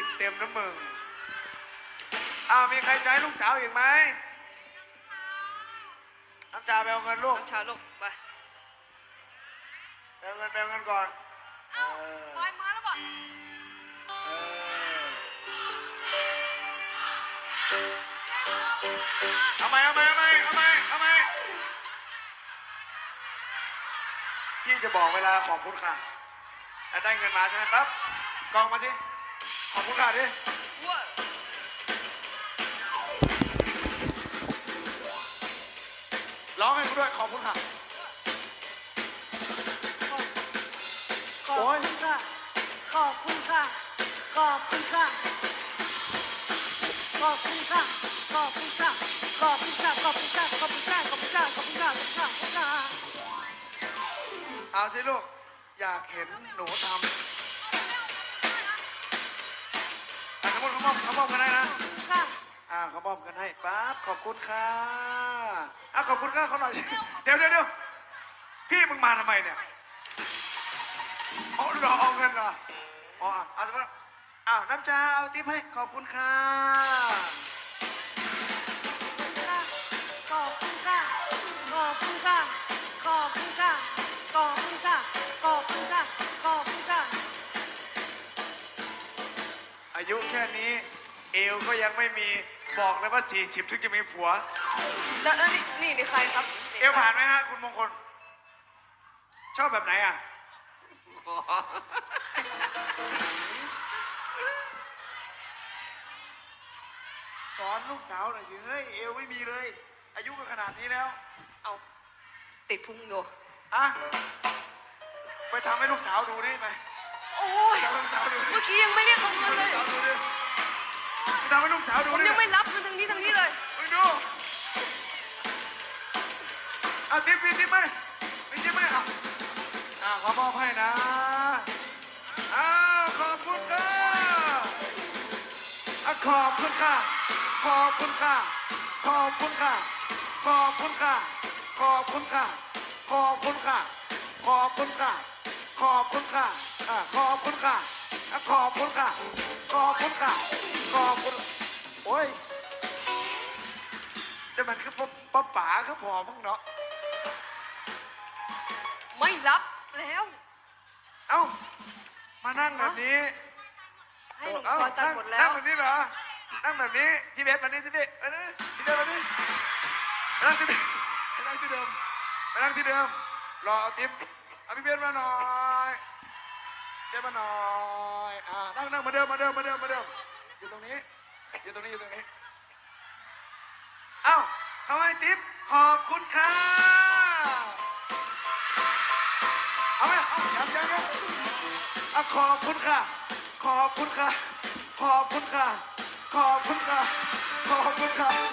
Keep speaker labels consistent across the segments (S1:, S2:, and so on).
S1: กินเต็มน้ำมึงอ้าวมีใครจะให้ลูกสาวอีกไหมน้ำชาไปเอาเงินลูก
S2: น้ำชาลูกไป
S1: ไปเอาเงินไปเอาเงินก่อนเออ
S2: ลอยมาแล้วป่ะ
S1: เออเอาไหมเอาไหมเอาไหมเอาไหมเอาไหมพี่จะบอกเวลาขอบคุณค่ะแล้วได้เงินมาใช่ไหมปั๊บกองมาสิ ขอบคุณค่ะดิ
S2: ว้า
S1: ร้องให้กูด้วยขอบคุณค่ะ
S3: ขอบคุณค่ะ ขอบคุณค่ะ ขอบคุณค่ะ ขอบคุณค่ะ ขอบคุณค่ะ ขอบคุณค่ะ ขอบคุณค่ะ ขอบคุณค่ะ ขอบคุณค่ะ ขอบคุณค่ะขอบคุณค่ะขอบคุณค่ะ
S1: เอาสิลูก อยากเห็นหนูทำ มอบขมอบขมอบกันได้นะ
S3: ค่ะ
S1: อ่าเขามอบกันให้ปั๊บขอบคุณค่ะอะขอบคุณค่ะเขาหน่อยสิเดี๋ยวเดี๋ยวเดี๋ยวพี่มึงมาทำไมเนี่ยอ๋อรอเอาเงินเหรออ๋ออะเอาสมมติอ้าวน้ำชาเอาติ๊บให้ขอบคุณค่ะ ยุแค่นี้ เอวก็ยังไม่มีบอกเลยว่า 40 ถึงจะมีผัว
S2: แล้วแล้วนี่นี่นี่ใครครับ
S1: เอวผ่านไหมฮะคุณมงคล ชอบแบบไหนอะ สอนลูกสาวหน่อยสิ เฮ้ย เอวไม่มีเลย อายุก็ขนาดนี้แล้ว
S2: เอาติดพุงอยู่
S1: อะไปทำให้ลูกสาวดูดิไป
S2: โอ้ย
S1: ทำให้ลูกสาวดูดิ
S2: เมื่อกี้ยังไม่เรียกเขาเงินเลย
S1: ทำให้ลูกสาวดูดิไปทำให้ลูกสาวดู
S2: ผม
S1: ดิ
S2: ยังไม่รับเงินทางนี้ทางนี้เลย
S1: ไปดูอะติ๊บมีติ๊บไหมมีติ๊บไหมอะอะขอมอบให้นะอ่าขอบคุณค่ะอะขอบคุณค่ะ ขอบคุณค่ะ ขอบคุณค่ะ ขอบคุณค่ะ ขอบคุณค่ะ ขอบคุณค่ะ ขอบคุณค่ะ ขอบคุณค่ะอะขอบคุณค่ะอะขอบคุณค่ะ ขอบคุณค่ะ ขอบคุณ โอ้ยจะมันคือป้าป๋าคือพอมั้งเนาะ
S2: ไม่รับแล้ว
S1: เอ้า มานั่งแบบนี้
S2: ให้หนุ่ม
S1: เอ้า
S2: ซอยตัน
S1: นั่ง
S2: หมดแล้
S1: นั่
S2: ว
S1: งแบบนี้เหรอ นั่งแบบนี้ที่เบสมานี่ที่เบสมานี่ที่เบสมานี่มานั่งที่เบสมานั่งที่เดิมมานั่งที่เดิม รอเอาติ๊บเอาพี่เบสมาหน่อย เบสมาหน่อยอ่านั่งนั่งมาเดิมมาเดิมมาเดิมมาเดิมอยู่ตรงนี้ อยู่ตรงนี้อยู่ตรงนี้เอ้าเขาให้ติ๊บขอบคุณค่ะเอาไหมเอายังยังยังอะขอบคุณค่ะ ขอบคุณค่ะ ขอบคุณค่ะ ขอบคุณค่ะ ขอบคุณค่ะ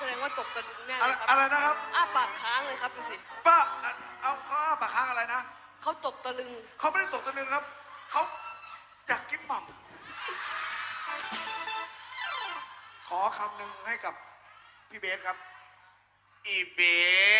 S2: แสดงว่าตกตะลุงแน่
S1: อะ
S2: เล
S1: ไร
S2: ยครับ
S1: อะไรนะครับ
S2: อ้าปากค้างเลยครับดูสิ
S1: ป้าเอาเอาเขาอ้าปากค้างอะไรนะ
S2: เขาตกตะลึง
S1: เขาไม่ได้ตกตะลึงครับเขาอยากกินหม่ำขอคำหนึ่งให้กับพี่เบสครับ อีเบส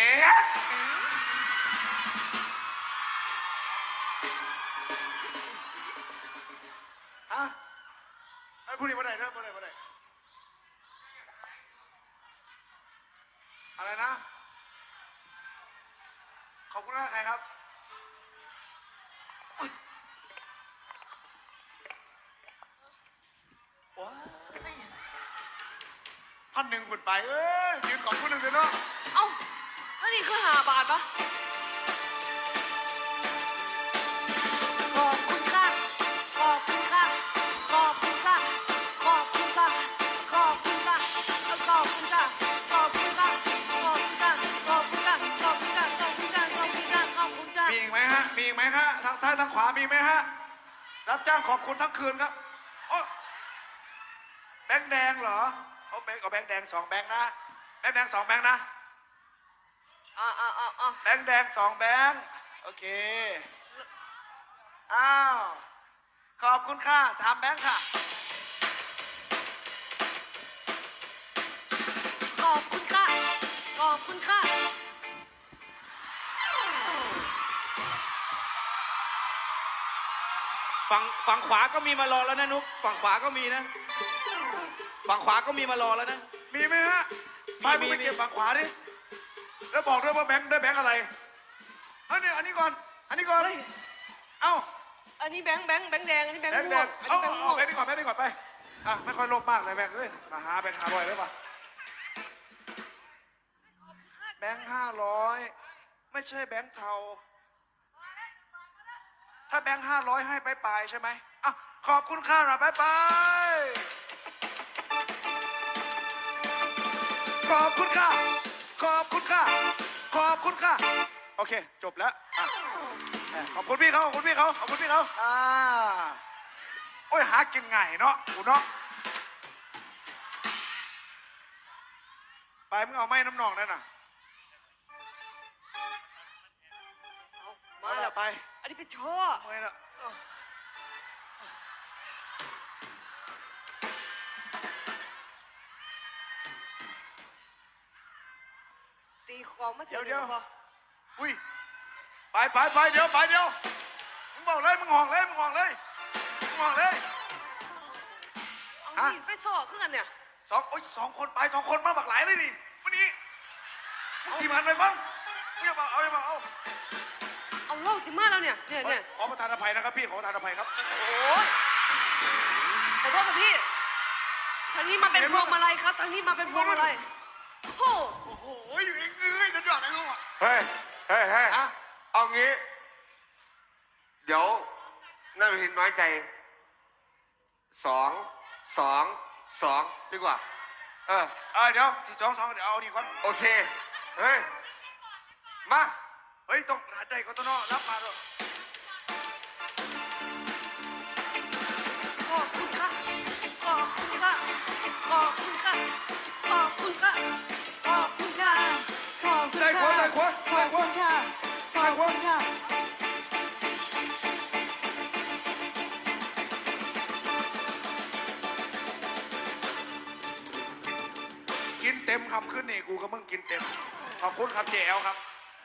S1: ไปเอ้ยยืนขอบคุณหนึ่งเถอะเนาะ
S2: เอ้าถ้านี่คือหาบาทปะ
S3: ขอบคุณค่ะ ขอบคุณค่ะ ขอบคุณค่ะ ขอบคุณค่ะ ขอบคุณค่ะ ขอบคุณค่ะ ขอบคุณค่ะ ขอบคุณค่ะ ขอบคุณค่ะ ขอบคุณค่ะ ขอบคุณค่ะ ขอบคุณค่ะ ขอบคุณค่ะ
S1: มีอีกไหมฮะ มีอีกไหมฮะ ทางซ้ายทางขวามีไหมฮะ รับจ้างขอบคุณทั้งคืนครับโอ้แบงค์แดงเหรอ เอาแบงก์เอาแบงก์แดงสองแบงก์นะแบงก์แดงสองแบงก์นะ
S2: อ๋ออ๋ออ๋อ
S1: แบงก์แดงสองแบงก์โอเคอ้าวขอบคุณค่ะสามแบงก์ค่ะ ขอบคุณค่ะ
S3: ขอบคุณค่ะ
S4: ฝั่งฝั่งขวาก็มีมารอแล้วนะนุกฝั่งขวาก็มีนะ ฝั่งขวาก็มีมารอแล้วนะ
S1: มีไหมฮะไป
S4: มี
S1: มึงไป
S4: มี
S1: เก็บฝั่งขวาดิ แล้วบอกด้วยว่าแบงค์ได้แบงค์อะไรเฮ้ยเนี่ยอันนี้ก่อน อันนี้ก่อน
S2: เฮ้ย
S1: เอ้า
S2: อันนี้แบงค์แบงค์แบงค์แดง อันนี้แบงค์
S1: แบงค์แด
S2: ม่วง
S1: ง
S2: อัน
S1: เอา
S2: นี้แบง
S1: เอา
S2: ค์ม่ว
S1: เอา
S2: ง
S1: แบงค์นี้ก่อนแบงค์นี้ก่อนไป อะไม่ค่อยโลภมากเลยแบงค์เอ้ย มาหาแบงค์ห้าร้อยได้ปะแบงค์ห้าร้อยไม่ใช่แบงค์เทา ถ้าแบงค์ห้าร้อยให้ไปปลายๆใช่ไหมอะขอบคุณค่าหน่อยไปไป ขอบคุณค่ะ ขอบคุณค่ะ ขอบคุณค่ะ โอเค จบแล้วอะแหม่ขอบคุณพี่เขาขอบคุณพี่เขาขอบคุณพี่เขาอ่า โอ้ยหากินง่ายเนาะกูเนาะ ไปมึงเอาไม้น้ำหนองนั่นน่ะ
S2: เอามาแล้ว
S1: ไป
S2: อันนี้เป็นช่อ
S1: เมื่อยละเออ
S2: ตีของมาถึงพอ
S1: อุ้ยไปไปไปเดี๋ยวไปเดี๋ยวมึงบอกเลยมึงห่องเลยมึงห่องเลยมึงห่องเลย
S2: เอา
S1: ฮะ
S2: นี่ไปช่อขึ้นกันเนี่ย
S1: สองโอ้ยสองคนไปสองคนมาบักหลายเลยดิวันนี้มึงทีมงานไปบ้างมึงอย่ามาเอาอย่ามาเอา
S2: เอาเล่าสิมาแล้วเนี่ยเนี่ยเนี่ย
S1: ขอประทานอภัยนะครับพี่ขอประทานอภัยครับ
S2: โอ้ยขอโทษครับพี่ทางนี้มาเป็นพวงมาลัยครับทางนี้มาเป็นพวงมาลัยโอ้โห
S1: โอ้โหอยู่เองเอ้ยจะหยอดอะไรลูกอะ
S5: เฮ้ย เฮ้ยเฮ้ย
S1: ฮะ
S5: เอางี้ เดี๋ยวนั่นเห็นน้อยใจ สอง สอง สองดีกว่า เออ
S1: เออเดี๋ยวที่สองสองเดี๋ยวเอาดีก่อน
S5: โอเค เฮ้ย มา
S1: เฮ้ย ต้องได้ก็ต้องรับมาด้วย ขวาใส่ขวา
S2: ค่ะ ขอบคุณค่ะ
S1: กินเต็มคำขึ้นนี่กูกับมึงกินเต็ม ขอบคุณครับเจลครับ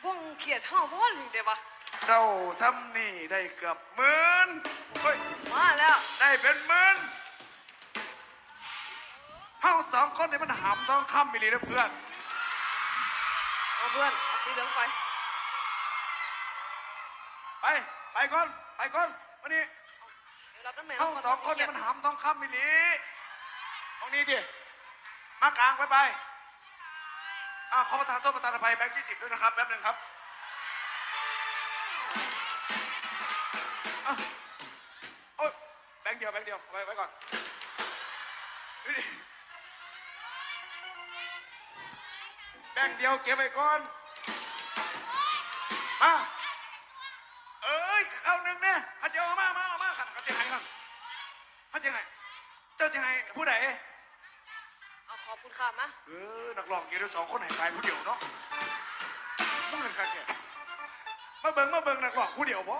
S2: ว่องเขียดห่อพ่อหนึ่งเดียวปะ
S1: เราซ้ำนี่ได้เกือบหมื่นเฮ้ย
S2: มาแล้ว
S1: ได้เป็นหมื่นเฮาสองคนนี่มันหำต้องคำมิลีนะเพื่อน
S2: เอาเพื่อน เอา สีเหลืองไป
S1: ไป ไปก่อน ไปก่อนวันนี้
S2: เดี๋ยวรับน้ำแม่
S1: เฮาสองคนนี่มันหำต้องคำมิลีตรงนี้ดิ มากลางไปไปอ่าขอประทานโทษประธานอภัยแบงค์ยี่สิบด้วยนะครับแป๊บหนึ่งครับอะโอ๊ยแบงค์เดียวแบงค์เดียวเอาไว้ไว้ก่อนเฮ้ยแบงค์เดียวเก็บไว้ก่อน มาเอ้ยเข้าหนึ่งเนี่ยเขาจะเอามามาเอามาขัดเขาจะให้กันเขาจะให้เจ้าจะให้ผู้ใด
S2: เอาขอบคุณค่ะมา
S1: เออนักร้องเกี่ยวกับสองคนหายไปผู้เดียวเนาะต้องเป็นใครแก่มาเบิ่งมาเบิ่งนักร้องผู้เดียวบ่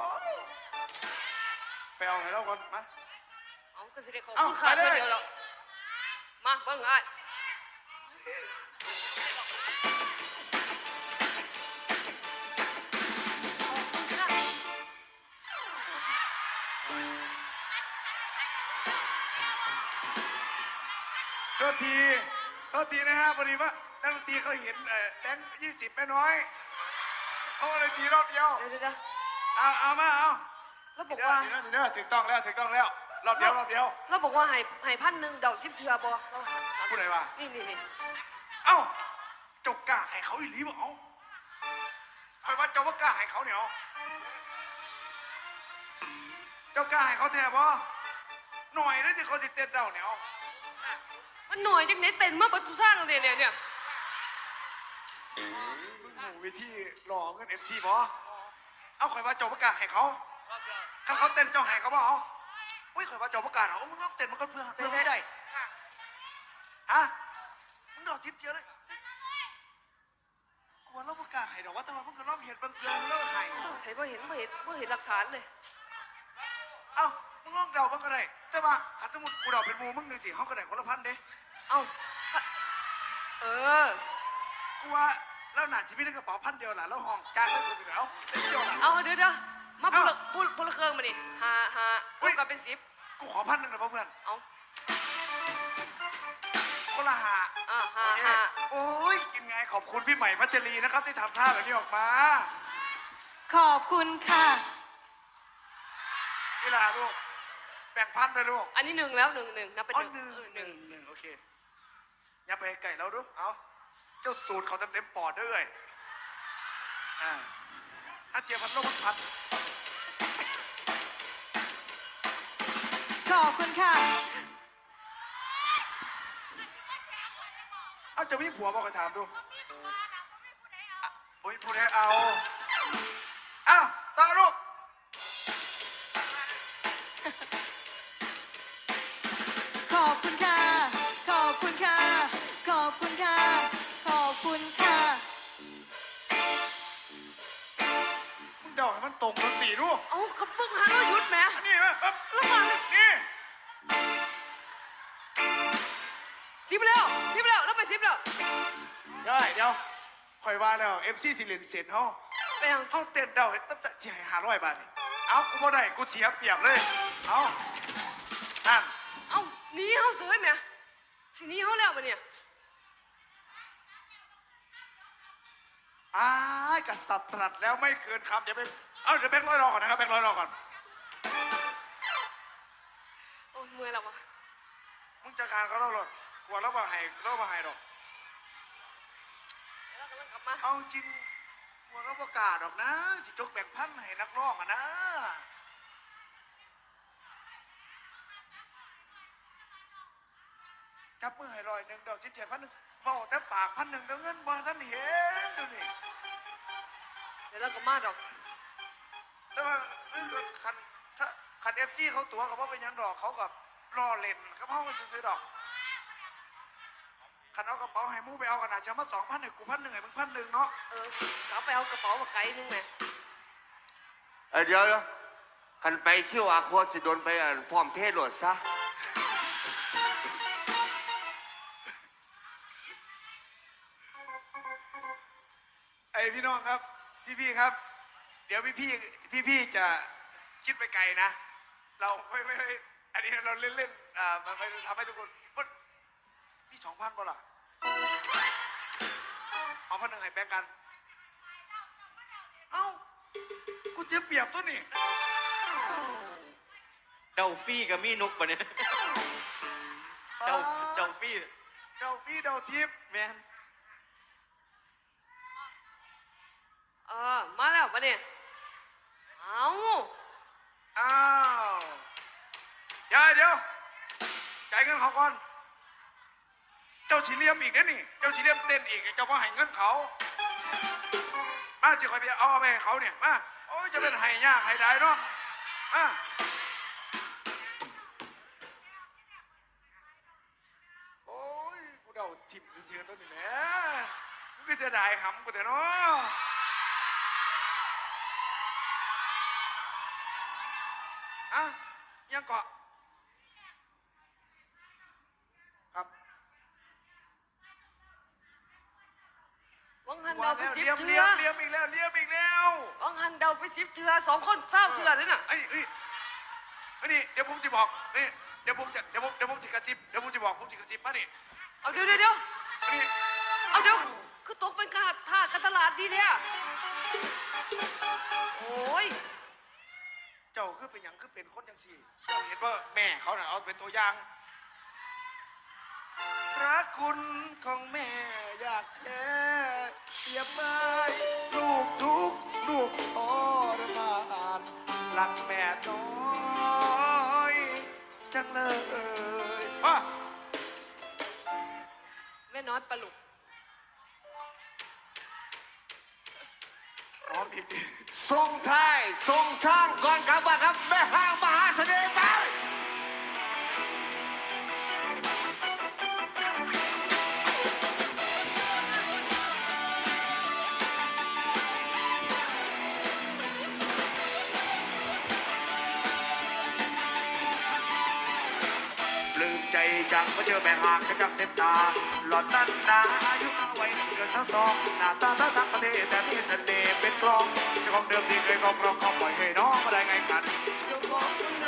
S1: ไปเอาให้เราก่อนมา
S2: เอาก็สิได้ขอบ
S1: เอา
S2: คุณค่ะ
S1: ไปเลย
S2: เพื่อเดียวแล้วมาเบิ่งไอ้
S1: ษทีโทษทีนะฮะพอดีว่านักดนตรีเขาเห็นเอ่อแบงค์ยี่สิบแม่น้อยเขาก็เลยตีรอบเดียว
S2: เดี๋ยวเดี๋ยวเดี๋ยว
S1: เอาเอามาเอา
S2: แล้วบ
S1: ดี
S2: อก
S1: เด้อ
S2: ว่า
S1: ดีเด้อดีเด้อถูกต้องแล้วถูกต้องแล้วรอบเดียวรอบเดียว
S2: แล้วบอกว่าให้ให้พันหนึ่งเดาสิบเทือบ่เราหาหา
S1: ผู้ใดว่า
S2: นี่นี่นี่
S1: เอ้าเจ้ากล้าให้เขาอีหลีบ่เอาคอยว่าเจ้าว่ากล้าให้เขาเนี่ยเอาเจ้ากล้าให้เขาแท้บ่หน่อยได้ที่เขาสิเต้นเดาเนี่ยเอา
S2: มันหน่วยจังไหนเต้นมาเบัตุสร้างเนี่ยเนี่ยเนี่ย
S1: มึงหูวิธีหลอกเงินเอ็มทีบ่เอาคอยว่าเจ้าประกล้าให้เขาถ้าเขาเต้นเจ้าให้เขาบ่เอาอุ้ยคอยว่าเจ้าประกล้าเอามึงต้องเต้นมันก็เพื่อเพื่อมึงได้ฮะมึงดอกชิดเจียวเลยกลัวเราประกล้าให้ดอกว่าแต่ว่ามึงก็ร้องเห็นบางเกลือแล้วให้
S2: ใช่บ่เห็นบ่เห็นบ่เห็นหลักฐานเลย
S1: เอ้ามึงลองเดาบ้างก็ได้แต่ว่าขันสมมุดกูเดาเป็นหมูมึงหนึ่งสี่ห้องก็ได้คนละพันเด้
S2: เอ้าค่ะเออ
S1: กูว่าแล้วหนาชีวิตในกระเป๋าพันเดียวหล่ะแล้วห้องจ้างแล้วกูสิเดี๋ยวเต็มเดียวหล่ะ
S2: เอาเดี๋ยวเดี๋ยวมาพูดละพูดพูดละเครื่องมาดิหาหา
S1: อุ๊
S2: รวยมกันเป็นสิบ
S1: กูขอพันหนึ่งนะเพื่อน
S2: เอา
S1: คนละหา
S2: อ่าหา
S1: โอเค
S2: หา
S1: โอ้ยกินไงขอบคุณพี่ใหม่พัชรีนะครับที่ทำท่าแบบนี้ออกมา
S3: ขอบคุณค่ะ
S1: นี่ล่ะลูกแบ่งพันเลยลูก
S2: อันนี้หนึ่งแล้วหนึ่งหนึ่งนับเป็น
S1: อ๋อ
S2: หนึ่ง
S1: หนึ่ง
S2: เออ
S1: หนึ่งหนึ่งโอเค อย่าไปไก่เราดูเอาเจ้าสูตรเขาเต็มเต็มๆปอดด้วยอ่าถ้าเทียบพันโลกมันพัน
S3: ขอบคุณค่ะ
S1: เอาจะมีผัวบอกกันถามดูอะโอ้ยผู้ใดเอา อ้าวต่อลูก นตรีดู
S2: เอาเขาเพิ่งหาเราหยุดแหม
S1: อันนี้เหรอเอ๊บ
S2: แล้วมาเลย
S1: นี่
S2: สิบแล้วสิบแล้วแล้วไปสิบแล้ว
S1: ได้เดี๋ยวคอยว่าแล้วเอฟซีสิเลนเซนเขา
S2: ไปยัง
S1: เขาเต้นเดาให้ตั้งแต่เสียหาร้อยบาทนี่เอากูบ่ได้กูเสียเปรียบเลยเอานั่น
S2: เอาหนีเขาเสยแหมสิหนีเขาแล้วปะเนี่ย
S1: อ้ายกษัตริย์ตรัสแล้วไม่เกินคำเดี๋ยวไป เอาเดี๋ยวแบงค์ร้อยรอก่อนนะครับแบงค์ร้อยรอก่อน
S2: โอ้ยเมื่อยแล้ววะ
S1: มึงจัดการเขาแล้วหรอกกลัวเราบ่ให้เราบ่ให้ดอก
S2: เดี๋ยวเรากำลังกลับมา
S1: เอาจริงกลัวเราประกล้าศดอกนะสิจกแบ่งพันให้นักร้องอะนะจับมือให้ร้อยหนึ่งดอกสิเจ็ดพันหนึ่งบอกแต่ปากพันหนึ่งแต่เงินบ่ท่านเห็นดูนี่
S2: เดี๋ยวเรากลับมาดอก
S1: แต่ว่าเออคันถ้าคันเอฟซีเขาตัวกับว่าเป็นหยังดอกเขากับรอเล่นกับเขาก็ซื้อๆดอกคันเอากระเป๋าให้หมูไปเอากันอาจจะมาสองพันหนึ่งกูพันหนึ่งให้มึงพันหนึ่งเนาะ
S2: เออกลับไปเอากระเป๋ามาไกลนึงแหม
S5: เอ้ยเดี๋ยวเดี๋ยวคันไปคิวอาโคสิโดนไปอ่านพร้อมเพศโหลดซะ
S1: ไอพี่น้องครับ พี่ๆครับ เดี๋ยวพี่ๆพี่ๆจะคิดไปไกลนะ เราไม่ไม่ไม่อันนี้เราเล่นๆอ่ามันไม่ทำให้ทุกคนมันพี่สองพันบ่ล่ะเอาพันหนึ่งให้แบ่งกัน เอ้ากูเจ็บเปรียบตัวนี่
S4: เดาฟี่กับมี่นุกปะเนี่ยเดาเดาฟี่
S1: เดาพี่เดาทิพย์
S4: แม่น
S2: เออ มาแล้วปะเนี่ย เอา
S1: อ้าวเดี๋ยวเดี๋ยวจ่ายเงินเขาก่อน เจ้าชีเลียมอีกนะนี่ เจ้าชีเลียมเต้นอีกเจ้ามาให้เงินเขา มาสิคอยไปเอาไปให้เขาเนี่ย มา โอ้ยจะเป็นไห้ยากไห้ได้เนาะ มา โอ้ย กูเดาทิมเสียตัวนี้แหละกูก็จะได้หำกูแต่เนาะ
S2: วังหัน
S1: ว่า
S2: เดาไป
S1: แล้ว
S2: สิบ
S1: เลี้ยม
S2: เถื่
S1: เลี้
S2: อย
S1: มเลี้ยมอีกแล้วเลี้ยมอีกแล้ว
S2: วังหันเดาไปสิบเถื่อสองคนเศร้าเถื่อเลยน่ะ
S1: ไอ้ไอ้ไอ้นี่เดี๋ยวผมจะบอกนี่เดี๋ยวผมจะเดี๋ยวผมเดี๋ยวผมจะกระซิบเดี๋ยวผมจะบอกผมจะกระซิบมานี่
S2: เอาเดี๋ยวเดี๋ยวเดี๋ยว
S1: อันนี้
S2: เอาเดี๋ยวคือตกเป็นค่าท่าการตลาดดีแท้โอ้ย
S1: เจ้าคือเป็นหยังคือเป็นคนยังสี่ เจ้าเห็นว่าแม่เขาน่ะเอาเป็นตัวอย่างพ ระคุณของแม่อยากแท้เสียบไม้ลูกทุกข์ลูกทรมานรักแม่น้อยจังเลยว่า
S2: แม่น้อยปลาลุก
S1: พร้อมอีกที
S5: ส่งท้ายส่งช่างก่อนกลับบ้านครับ แม่ห้างมหาเสน่ห์ไป
S1: ป มาเจอแม่หางกจะกับเต็มตา หลอดตั้นนาอายุเอาไว้เกินสักสองหน้าตาตาทักงประเทศแต่มีเสน่ห์เป็นกรองเจ้าของเดิมที่เคยกองรองเขาปล่อยให้น้องมาได้ไงกัน
S2: เจ้าของ